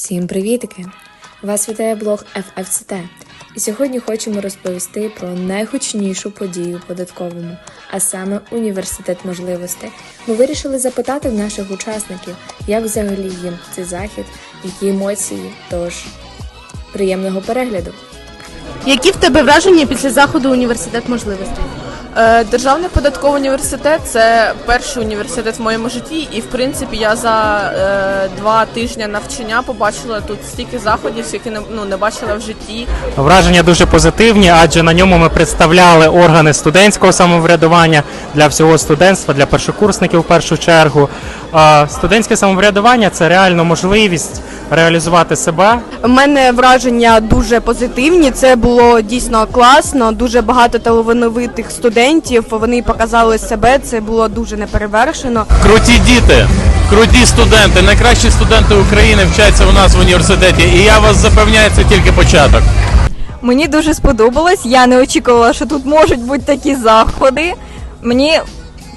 Всім привітики! Вас вітає блог FFCT. І сьогодні хочемо розповісти про найгучнішу подію податковому, а саме університет можливостей. Ми вирішили запитати в наших учасників, як взагалі їм цей захід, які емоції. Тож приємного перегляду! Які в тебе враження після заходу університет можливостей? Е, Державний податковий університет це перший університет в моєму житті, і в принципі я за е, два тижні навчання побачила тут стільки заходів, які не ну не бачила в житті. Враження дуже позитивні, адже на ньому ми представляли органи студентського самоврядування для всього студентства, для першокурсників в першу чергу. Студентське самоврядування це реально можливість реалізувати себе У мене враження дуже позитивні. Це було дійсно класно. Дуже багато талановитих студентів. Вони показали себе. Це було дуже неперевершено. Круті діти, круті студенти, найкращі студенти України вчаться у нас в університеті. І я вас запевняю, це тільки початок. Мені дуже сподобалось. Я не очікувала, що тут можуть бути такі заходи. Мені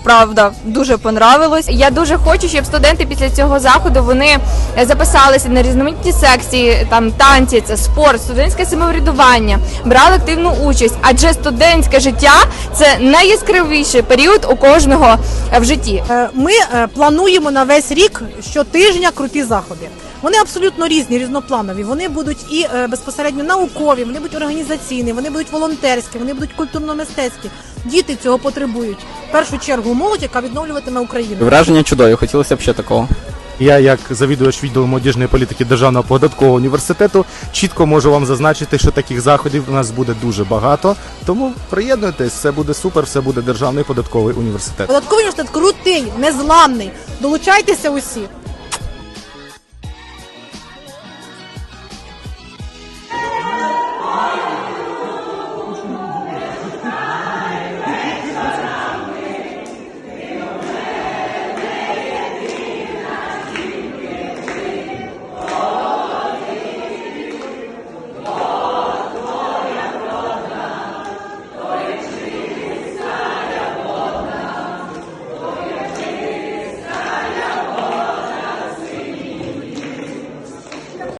правда дуже понравилось. Я дуже хочу, щоб студенти після цього заходу вони записалися на різноманітні секції, там танці, це спорт, студентське самоврядування, брали активну участь. Адже студентське життя це найяскравіший період у кожного в житті. Е, Ми е, плануємо на весь рік щотижня круті заходи. Вони абсолютно різні, різнопланові. Вони будуть і е, безпосередньо наукові, вони будуть організаційні, вони будуть волонтерські, вони будуть культурно-мистецькі. Діти цього потребують. В першу чергу молодь, яка відновлюватиме Україну. Враження чудові, хотілося б ще такого. Я, як завідувач відділу молодіжної політики Державного податкового університету, чітко можу вам зазначити, що таких заходів у нас буде дуже багато. Тому приєднуйтесь, все буде супер, все буде державний податковий університет. Податковий університет крутий, незламний. Долучайтеся усі.